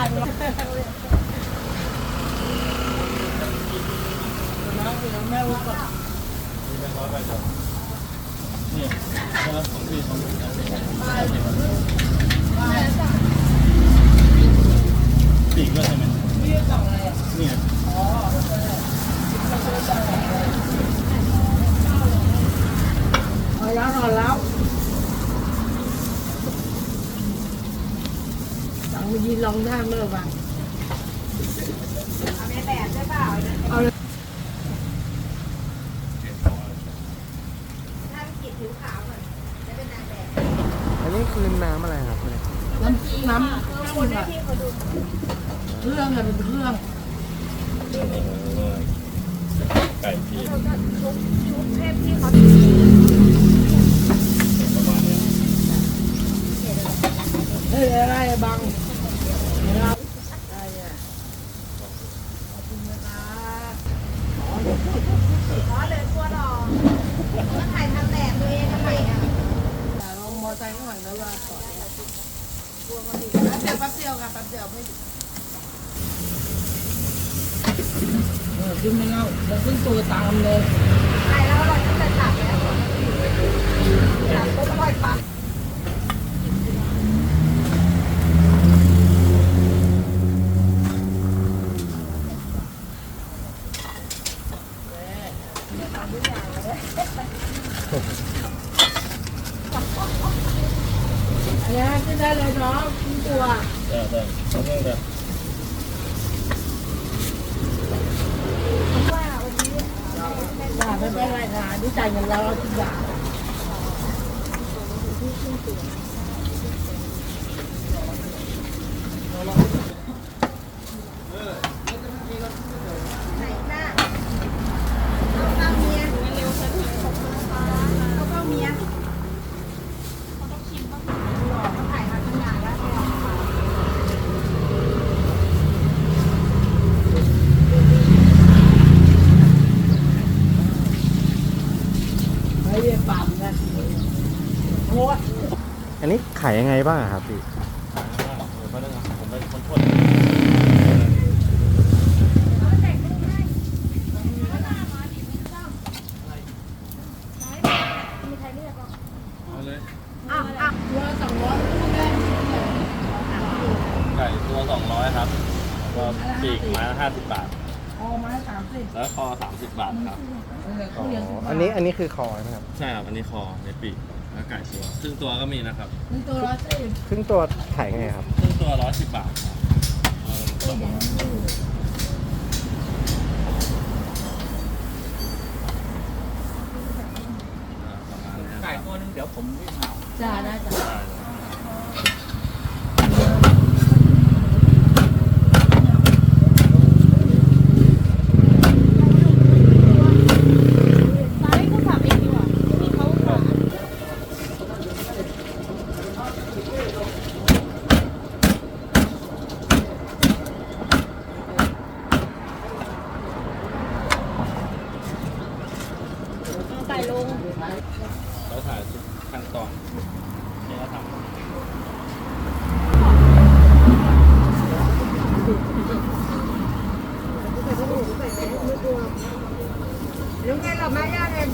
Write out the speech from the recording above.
ได้ไหมแม่รู้ก่อนนี่แล้วของพี่ของพี่ปีกด้วยใช่ไหม พี่กล่องอะไรอะ เนี่ย เอาแล้วนอนแล้วสั่ง มายืนลองท่าเมื่อวานเอาในแบบได้เปล่าเอาเลยอันนี้คือน้ำอะไรครับเนี่ยน้ำน้ำคนให้พี่เขาดูเครื่องอะเป็นเครื่องไก่พี่เราจะชุบชุบให้พี่เขาประมาณนี้เฮ้ยอะไรอะบังนะครับอะไรอะขอบคุณนะคะ ขอเลยตัวหล่อแล้วถ่ายทำแบบตัวเองทำไมอะ แต่ ลงมอเตอร์ไซค์ข้างหลังแล้วว่าก่อนแป๊บเดียวแป๊บเดียวค่ะแป๊บเดียวไม่เออขึ้นไม่เล่าแล้วขึ้นตัวตามเลย ถ่ายแล้วเราจะจะจับแล้วจับปุ๊บปล่อยปั๊บ อันนี้ขึ้นได้เลยเนาะขึ้นตัวได้ได้ต้องเรื่องกัน อย่าไม่เป็นไรค่ะที่จ่ายเงินเราเราทุกอย่าง ไหนหน้าเอาเข้าเมียเร็วฉันเอาเข้าเมียเขาต้องชิมบ้างหล่อเขาถ่ายมาตั้งนานแล้วไม่ลองทาน ไม่ได้ปั๊มนะโอ้ย อันนี้ ขายยังไงบ้างอะครับพี่ผมเป็นคนทวดมีใครเอกบ้าเอาเลยอ้าวอ้าวตัวสองร้อยไก่ตัวสองร้อยครับแล้วก็ปีกไม้ละห้าสิบบาทพอไม้สามสิบแล้วคอสามสิบบาทครับ เอออ๋เขาเลี้ยงออันนี้อันนี้คือคอนะครับ ใช่ครับ อันนี้คอในปีก แล้วไก่ตัวครึ่งตัวก็มีนะครับนี่ตัวร้อยสิบครึ่งตัวขายไงครับ ครึ่งตัวร้อยสิบบาทครับเออสองร้อยอ่าประมาณนี้ครับไก่ตัวหนึงเดี๋ยวผมวิ่งมาจ้าได้จ้า ได้เลย่าขั้นตอนที่เราทำแล้วไงหลับมาย่าเอง